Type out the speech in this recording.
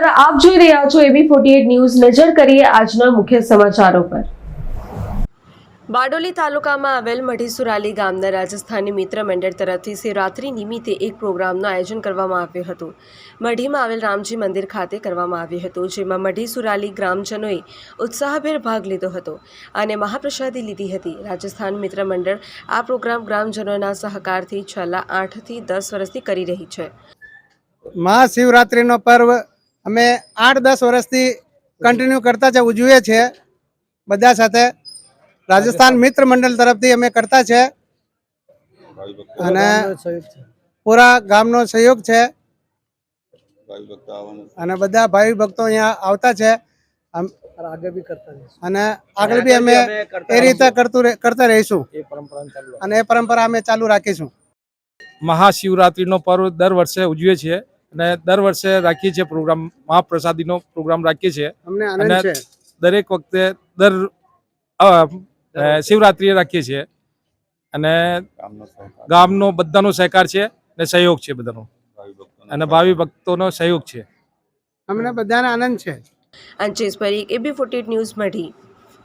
રહ્યા છો એબી forty news. નજર કરીએ આજના મુખ્ય સમાચારો પર. બારડોલી તાલુકામાં આવેલ મઢીસુરાલી ગામના રાજસ્થાની મિત્ર મંડળ તરફથી શિવરાત્રી નિમિત્તે એક પ્રોગ્રામનું આયોજન કરવામાં આવ્યું હતું. મઢીમાં આવેલ રામજી મંદિર ખાતે કરવામાં આવ્યું હતું જેમાં મઢીસુરાલી ગ્રામજનોએ ઉત્સાહભેર ભાગ લીધો હતો અને મહાપ્રસાદી લીધી હતી. રાજસ્થાન મિત્ર મંડળ આ પ્રોગ્રામ ગ્રામજનોના સહકારથી છેલ્લા આઠથી દસ વર્ષથી કરી રહી છે. મહાશિવરાત્રિનો પર્વ અમે આઠ દસ વર્ષથી કન્ટિન્યુ કરતા છે ઉજવીએ છીએ. બધા સાથે રાજસ્થાન મિત્ર મંડળ તરફથી અમે કરતા છે. અને પૂરા ગામનો સહયોગ છે. અને બધા ભાઈ ભક્તો અહીંયા આવતા છે. આમ- અને આગળ બી અમે એ રીતે કરતું રહે- કરતા રહીશું. અને એ પરંપરા અમે ચાલુ રાખીશું. મહાશિવરાત્રિનો પર્વ દર વર્ષે ઉજવીએ છીએ. અને દર વર્ષે રાખીએ છીએ પ્રોગ્રામ મહાપ્રસાદીનો પ્રોગ્રામ રાખીએ છીએ. અને દરેક વખતે દર શિવરાત્રિએ રાખીએ છીએ. અને ગામનો બધાનો સહકાર છે અને સહયોગ છે બધાનો. અને ભાવિ ભક્તોનો સહયોગ છે. અમને બધાને આનંદ છે. Anchesh Parikh A B forty news Madhi.